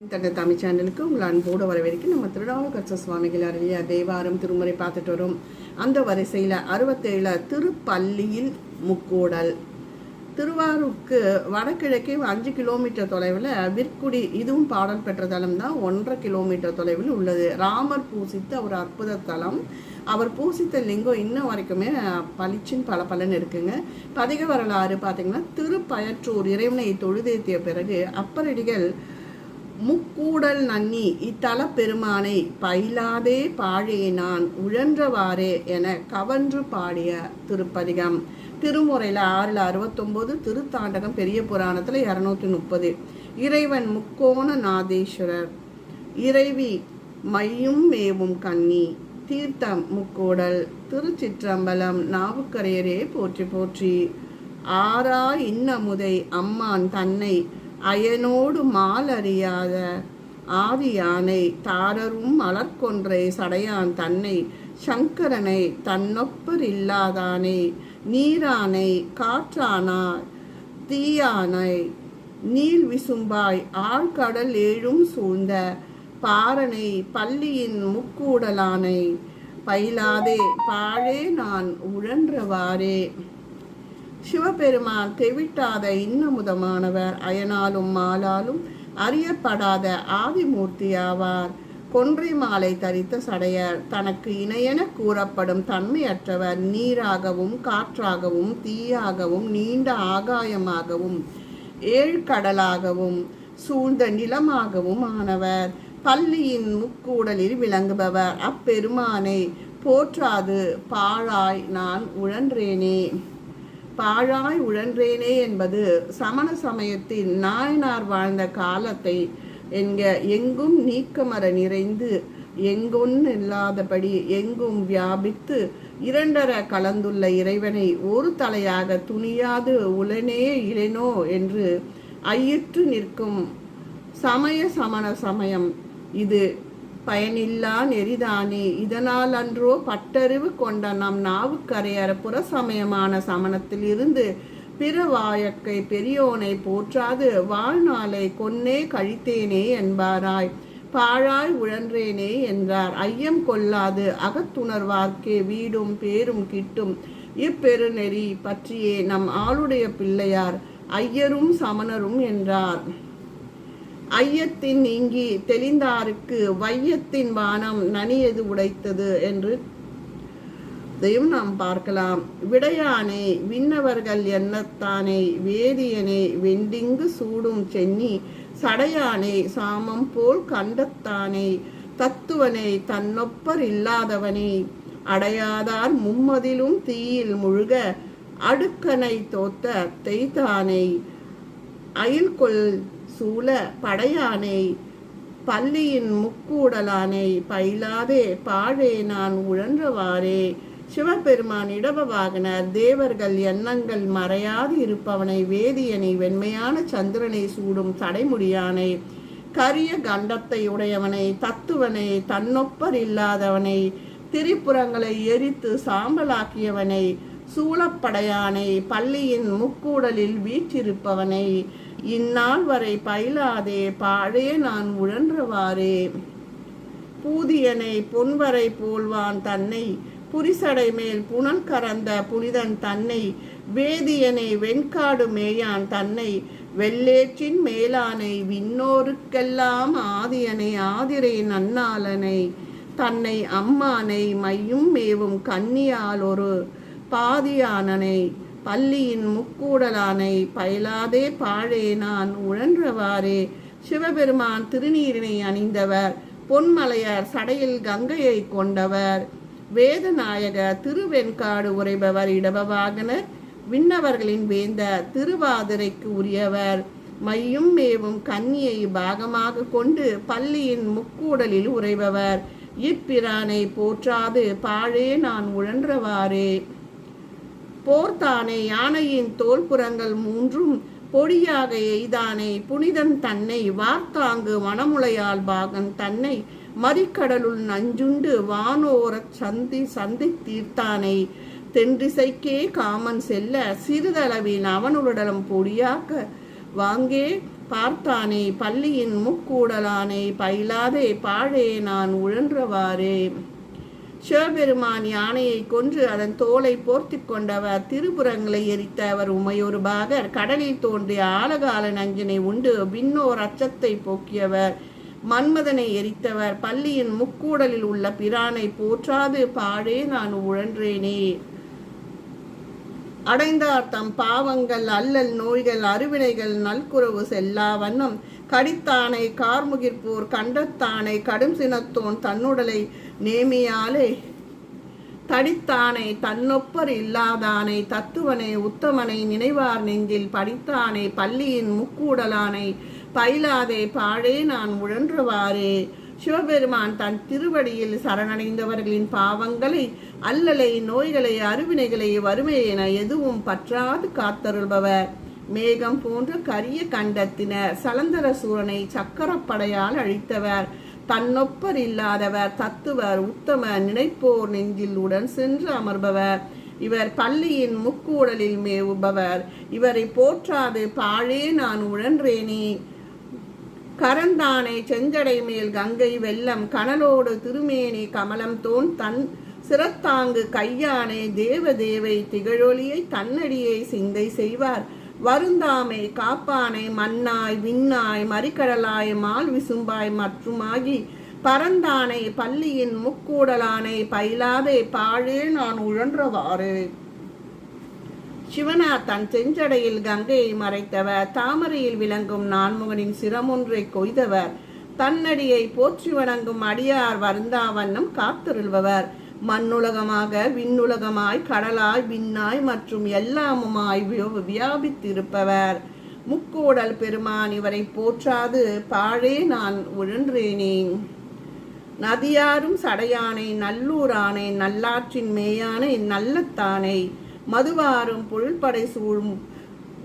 தங்க தமிழ் சேனலுக்கு உங்கள் அன்போடு வரவேற்க நம்ம திருநாவுக்கரச சுவாமிகள் அருளிய தேவாரம் திருமுறை பார்த்துட்டு வரும். அந்த வரிசையில் அறுபத்தேழு திருப்பள்ளியில் முக்கூடல். திருவாரூருக்கு வடகிழக்கே அஞ்சு கிலோமீட்டர் தொலைவில் விற்குடி இதுவும் பாடல் பெற்ற தலம் தான் ஒன்றரை கிலோமீட்டர் தொலைவில் உள்ளது. ராமர் பூசித்த ஒரு அற்புத தலம். அவர் பூசித்த லிங்கம் இன்ன வரைக்குமே பளிச்சின் பல பலன் இருக்குங்க. பதிக வரலாறு பார்த்தீங்கன்னா திருப்பயற்றூர் இறைவனை தொழுதேத்திய பிறகு அப்பரடிகள் முக்கூடல் நன்னி இத்தல பெருமானை பயிலாதே பாழே நான் உழன்றவாறே என கவன்று பாடிய திருப்பதிகம். திருமுறையில் ஆறில் அறுபத்தொம்போது திருத்தாண்டகம் பெரிய புராணத்தில் இரநூத்தி முப்பது. இறைவன் முக்கோண நாதேஸ்வரர். இறைவி மையும் மேவும் கன்னி. தீர்த்தம் முக்கூடல் திருச்சிற்றம்பலம் நாவுக்கரையரே போற்றி போற்றி. ஆரா இன்னமுதை அம்மான் தன்னை அயனோடு மால் அறியாத தாரரும் மலர்கொன்றை சடையான் தன்னை. சங்கரனை தன்னொப்பர் இல்லாதானே நீரானை காற்றானா தீயானை. நீல் விசும்பாய் ஆழ்கடல் ஏழும் சூழ்ந்த பாரனை பள்ளியின் முக்கூடலானை. பயிலாதே பாழே நான் உழன்றவாறே. சிவபெருமான் தெவிட்டாத இன்னமுதமானவர் அயனாலும் மாலாலும் அறியப்படாத ஆதிமூர்த்தியாவார். கொன்றை மாலை தரித்த சடையர் தனக்கு இணையென கூறப்படும் தன்மையற்றவர் நீராகவும் காற்றாகவும் தீயாகவும் நீண்ட ஆகாயமாகவும் ஏழ்கடலாகவும் சூழ்ந்த நிலமாகவும் ஆனவர். பள்ளியின் முக்கூடலில் விளங்குபவர் அப்பெருமானை போற்றாது பாழாய் நான் உழன்றேனே. பாழாய் உழன்றேனே என்பது சமண சமயத்தின் நாயனார் வாழ்ந்த காலத்தை என்க எங்கும் நீக்கமர நிறைந்து எங்கொன்னு இல்லாதபடி எங்கும் வியாபித்து இரண்டர கலந்துள்ள இறைவனை ஒரு தலையாக துணியாது உளனே இளனோ என்று ஐயிற்று நிற்கும் சமய சமண சமயம் இது. பயனில்லா நெறிதானே? இதனால் அன்றோ பட்டறிவு கொண்ட நம் நாவுக்கரையர் புறசமயமான சமணத்தில் இருந்து பிற வாயக்கை பெரியோனை போற்றாது வாழ்நாளை கொன்னே கழித்தேனே என்பாராய். பாழாய் உழன்றேனே என்றார். ஐயம் கொள்ளாது அகத்துணர்வார்க்கே வீடும் பேரும் கிட்டும். இப்பெருநெறி பற்றியே நம் ஆளுடைய பிள்ளையார் ஐயரும் சமணரும் என்றார். ஐயத்தின் நீங்கி தெளிந்தாருக்கு வையத்தின் வானம் நனியது உடைத்தது என்று இதையும் நாம் பார்க்கலாம். விடையானை விண்ணவர்கள் என்னத்தானே வேதியனை வெண்டிங்கு சூடும் சென்னி சடையானை சாமம் போல் கண்டத்தானே தத்துவனை தன்னொப்பர் இல்லாதவனே அடையாதார் மும்மதிலும் தீயில் முழுக அடுக்கனை தோத்த தெய்தானை அயில்கொள் சூழ படையானை பள்ளியின் முக்கூடலானை பயிலாதே பாழே நான் உழன்றவாறே. சிவபெருமான் இடபவாகனர். தேவர்கள் எண்ணங்கள் மறையாது இருப்பவனை வேதியனை வெண்மையான சந்திரனை சூடும் தடைமுடியானை. கரிய கண்டத்தை உடையவனை தத்துவனை தன்னொப்பர் இல்லாதவனை. திரிபுறங்களை எரித்து சாம்பலாக்கியவனை. சூழப்படையானை பள்ளியின் முக்கூடலில் வீற்றிருப்பவனை. இந்நாள் வரை பயிலாதே பாழே நான் உழன்றவாறே. பூதியனை பொன்வரை போல்வான் தன்னை புரிசடை மேல் புனன் கறந்த புனிதன் தன்னை வேதியனை வெண்காடு மேயான் தன்னை வெள்ளேற்றின் மேலானை விண்ணோருக்கெல்லாம் ஆதியனை ஆதிரை நன்னாளனை தன்னை அம்மானை மையும் மேவும் கன்னியால் ஒரு பாதியானனை. பள்ளியின் முக்கூடலானை பயிலாதே பாழே நான் உழன்றவாறே. சிவபெருமான் திருநீரினை அணிந்தவர் பொன்மலையர் சடையில் கங்கையை கொண்டவர். வேதநாயக திருவெண்காடு உரைபவர் இடபவாகனர் விண்ணவர்களின் வேந்த திருவாதிரைக்கு உரியவர். மையும் மேவும் கன்னியை பாகமாக கொண்டு பள்ளியின் முக்கூடலில் உரைபவர் இப்பிரானை போற்றாது பாழே நான் உழன்றவாறே. போர்த்தானே யானையின் தோல்புறங்கள் மூன்றும் பொடியாக எய்தானே புனிதன் தன்னை வார்த்தாங்கு மணமுளையால் பாகன் தன்னை மறிக்கடலுள் நஞ்சுண்டு வானோரச் சந்தி சந்தி தீர்த்தானை. தென்றிசைக்கே காமன் செல்ல சிறிதளவில் அவனுடலம் பொடியாக்க வாங்கே பார்த்தானே பள்ளியின் முக்கூடலானே பயிலாதே பாழே நான் உழன்றவாறே. சிவபெருமான் யானையை கொன்று அதன் தோலை போர்த்தி கொண்டவர் திருப்புறங்களை எரித்த அவர் உமையொரு பாகர் கடலில் தோன்றிய ஆலகால நஞ்சினை உண்டு பின்னோர் அச்சத்தை போக்கியவர் மன்மதனை எரித்தவர் பள்ளியின் முக்கூடலில் உள்ள பிரானை போற்றாது பாழே நான் உழன்றேனே. அடைந்தார் தம் பாவங்கள் அல்லல் நோய்கள் அருவினைகள் நல்குறவு செல்லா வண்ணம் கடித்தானை கார்முகிற்போர் கண்டத்தானை கடும் சினத்தோன் தன்னுடலை நேமியாலே. தடித்தானை தன்னொப்பர் இல்லாதானை தத்துவனை உத்தமனை நினைவார் நெஞ்சில் படித்தானை பள்ளியின் முக்கூடலானை பயிலாதே பாழே நான் உழன்றவாறே. சிவபெருமான் தன் திருவடியில் சரணடைந்தவர்களின் பாவங்களை அல்லலை நோய்களை அருவினைகளை வறுமை என எதுவும் பற்றாது காத்தருள்பவர். மேகம் போன்ற கரிய கண்டத்தினர். சலந்தர சூரனை சக்கரப்படையால் அழித்தவர். தன்னொப்பர் இல்லாதவர் தத்துவர் உத்தம நினைப்போர் நெஞ்சில் உடன் சென்று அமர்பவர். இவர் பள்ளியின் முக்கூடலில் மேவுபவர். இவரை போற்றாது பாழே நான் உழன்றேனே. கரந்தானை செஞ்சடை மேல் கங்கை வெள்ளம் கனலோடு திருமேனி கமலம் தோன் தன் சிறத்தாங்கு கையானை தேவ தேவை திகழொலியை தன்னடியை சிந்தை செய்வார். வருந்தாமை காப்பானை மண்ணாய் விண்ணாய் மறிக்கடலாய் மால் விசும்பாய் மற்றுமாகி பரந்தானை பள்ளியின் முக்கூடலானை பயிலாதே பாழே நான் உழன்றவாறு. சிவனா தன் செஞ்சடையில் கங்கையை மறைத்தவர் தாமரையில் விளங்கும் நான்முகனின் சிரமொன்றை கொய்தவர் தன்னடியை போற்றி வணங்கும் அடியார் வருந்தாவண்ணம் காத்திருள்பவர். மண்ணுலகமாக விண்ணுலகமாய் கடலாய் விண்ணாய் மற்றும் எல்லாமுமாய் வியோ- வியாபித்திருப்பவர். முக்கோடல் பெருமான் இவரை போற்றாது பாழே நான் உழன்றேனேன் நதியாரும் சடையானை நல்லூரானை நல்லாற்றின் மேயானை நல்லத்தானை. மதுவாரும் பொருள்படை சூழும்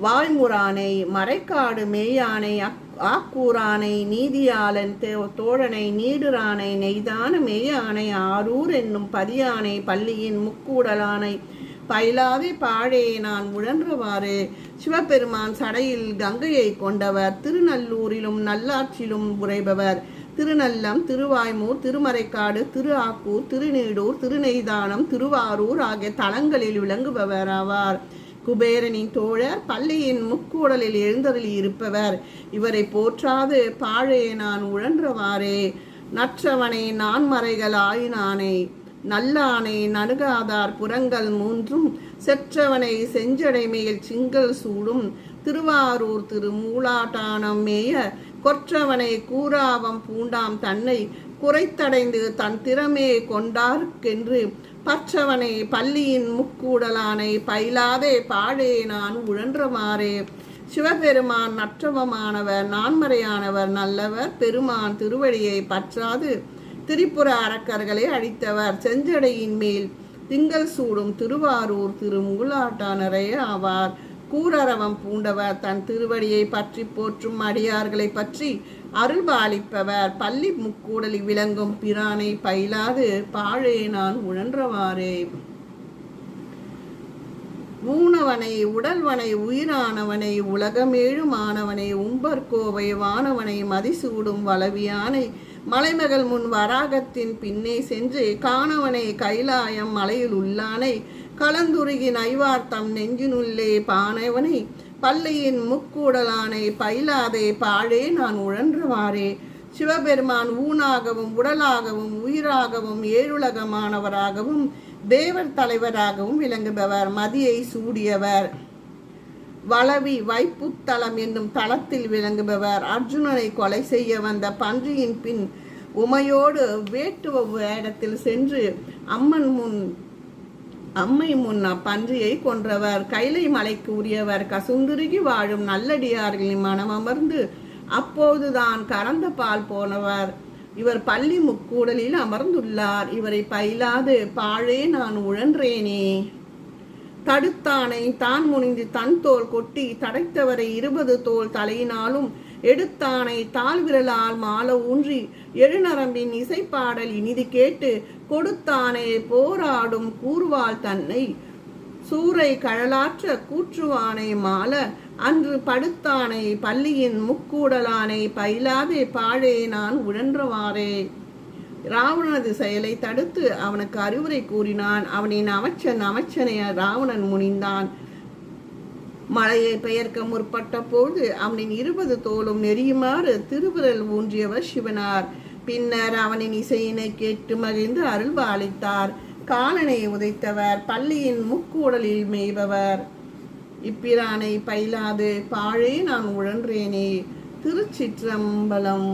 வாய்முறானை மறைக்காடு மேயானை அக்- ஆக்கூரானை நீதியாளன் தோழனை நீடுரானை நெய்தான மேயானை ஆரூர் என்னும் பதியானை பள்ளியின் முக்கூடலானை பயிலாவே பாழே நான் உழன்றவாறு சிவபெருமான் சடையில் கங்கையை கொண்டவர் திருநல்லூரிலும் நல்லாற்றிலும் உரைபவர் திருநல்லம் திருவாய்மூர் திருமறைக்காடு திரு ஆக்கூர் திருநீடூர் திருநெய்தானம் திருவாரூர் ஆகிய தலங்களில் விளங்குபவர் ஆவார். குபேரனின் தோழர் பள்ளியின் முக்கூடலில் எழுந்தருளி இருப்பவர். இவரை போற்றாது பாழே நான் உழன்றவாறே. நற்றவனை நான்மறைகள் ஆயினானே நல்லானை நணுகாதார் புறங்கள் மூன்றும். செற்றவனை செஞ்சடை மேல் சிங்கல் சூடும். திருவாரூர் திரு மூலாட்டானம் மேய கொற்றவனை கூறாவம் பூண்டாம் தன்னை. குறைத்தடைந்து தன் திறமே கொண்டார்க்கென்று பற்றவனை பள்ளியின் முக்கூடலானை பயிலாதே பாழே நான் உழன்றமாறே சிவபெருமான் நற்றவமானவர் நான்மறையானவர் நல்லவர் பெருமான் திருவடியை பற்றாது. திரிபுர அரக்கர்களை அழித்தவர் செஞ்சடையின் மேல் திங்கள் சூடும் திருவாரூர் திரு முகுலாட்டானரே ஆவார். கூரரவம் பூண்டவர் தன் திருவடியை பற்றி போற்றும் அடியார்களை பற்றி அருள்பாலிப்பவர். பள்ளி முக்கூடலில் விளங்கும் பிரானை பயிலாது பாழே நான் உழன்றவாறே ஊனவனை உடல்வனை உயிரானவனை உலகமேழுமானவனை உம்பர்கோவை வானவனை மதிசூடும் வளவியானை மலைமகள் முன் வராகத்தின் பின்னே சென்று. காணவனை கைலாயம் மலையில் உள்ளானை கலந்துருகி நைவார்த்தம் நெஞ்சினுள்ளே பானவனை பள்ளியின் முக்கூடலானை பயிலாதே பாழே நான் உழன்றவாறே சிவபெருமான் ஊனாகவும் உடலாகவும் உயிராகவும் ஏழுலகமானவராகவும் தேவர் தலைவராகவும் விளங்குபவர் மதியை சூடியவர். வளவி வைப்புத்தலம் என்னும் தளத்தில் விளங்குபவர். அர்ஜுனனை கொலை செய்ய வந்த பன்றியின் பின் உமையோடு வேட்டுவ வேடத்தில் சென்று அம்மன் முன் அம்மை முன்ன பன்றியை கொன்றவர். கைலை மலைக்கு உரியவர். கசுந்துருகி வாழும் நல்லடியார்களின் மனம் அமர்ந்து அப்போதுதான் கறந்த பால் போனவர். இவர் பள்ளி முக்கூடலில் அமர்ந்துள்ளார். இவரை பயிலாது பாழே நான் உழன்றேனே. தடுத்தானை தான் முனிந்து தன் தோல் கொட்டி தடைத்தவரை இருபது தோல் தலையினாலும் எடுத்தானை தாழ்விரலால் மால ஊன்றி எழுநரம்பின் இசைப்பாடல் இனிது கேட்டு கொடுத்தானே போராடும் கூர்வாள் தன்னை. சூறை கழலாற்ற கூற்றுவானை மால அன்று படுத்தானை பள்ளியின் முக்கூடலானை பயிலாதே பாழே நான் உழன்றவாறே. ராவணனது செயலை தடுத்து அவனுக்கு அறிவுரை கூறினான். அவனின் அமைச்சன் அமைச்சனை ராவணன் முனிந்தான். மலையை பெயர்க்க முற்பட்ட போது அவனின் இருபது தோளும் நெறியுமாறு திருவிரல் ஊன்றியவர் சிவனார். பின்னர் அவனின் இசையினை கேட்டு மகிழ்ந்து அருள்வா அளித்தார் காலனை உதைத்தவர் பள்ளியின் முக்கூடலில் மேய்பவர். இப்பிரானை பயிலாது பாழே நான் உழன்றேனே திருச்சிற்றம்பலம்.